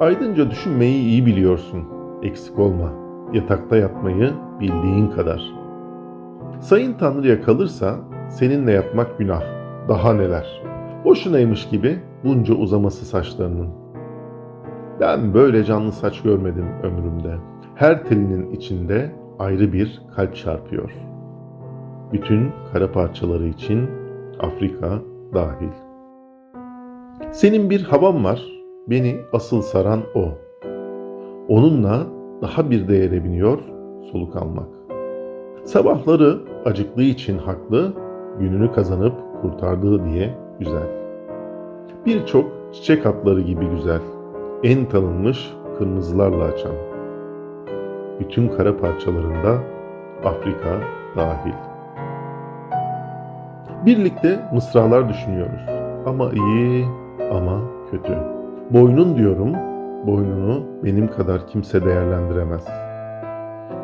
Aydınca düşünmeyi iyi biliyorsun. Eksik olma. Yatakta yatmayı bildiğin kadar. Sayın Tanrı'ya kalırsa seninle yatmak günah. Daha neler. Boşunaymış gibi bunca uzaması saçlarının. Ben böyle canlı saç görmedim ömrümde. Her telinin içinde ayrı bir kalp çarpıyor. Bütün kara parçaları için Afrika dahil. Senin bir havan var, beni asıl saran o. Onunla daha bir değere biniyor soluk almak. Sabahları acıklığı için haklı, gününü kazanıp kurtardığı diye güzel. Birçok çiçek hatları gibi güzel, en tanınmış kırmızılarla açan. Bütün kara parçalarında Afrika dahil. Birlikte mısralar düşünüyoruz. Ama iyi ama kötü. Boynun diyorum, boynunu benim kadar kimse değerlendiremez.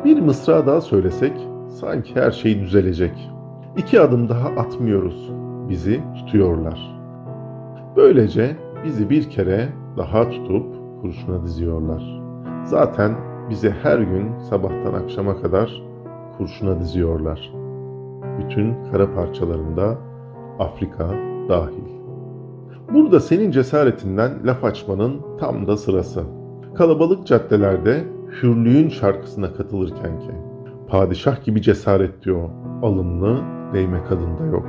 Bir mısra daha söylesek sanki her şey düzelecek. İki adım daha atmıyoruz. Bizi tutuyorlar. Böylece bizi bir kere daha tutup kurşuna diziyorlar. Zaten bizi her gün sabahtan akşama kadar kurşuna diziyorlar. Bütün kara parçalarında Afrika dahil. Burada senin cesaretinden laf açmanın tam da sırası. Kalabalık caddelerde hürlüğün şarkısına katılırken ki. Padişah gibi cesaret diyor, alımlı değme kadında yok.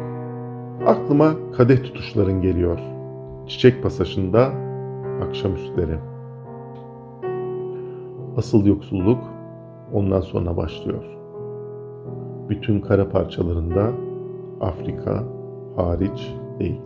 Aklıma kadeh tutuşların geliyor. Çiçek pasajında akşamüstleri. Asıl yoksulluk ondan sonra başlıyor. Bütün kara parçalarında Afrika hariç değil.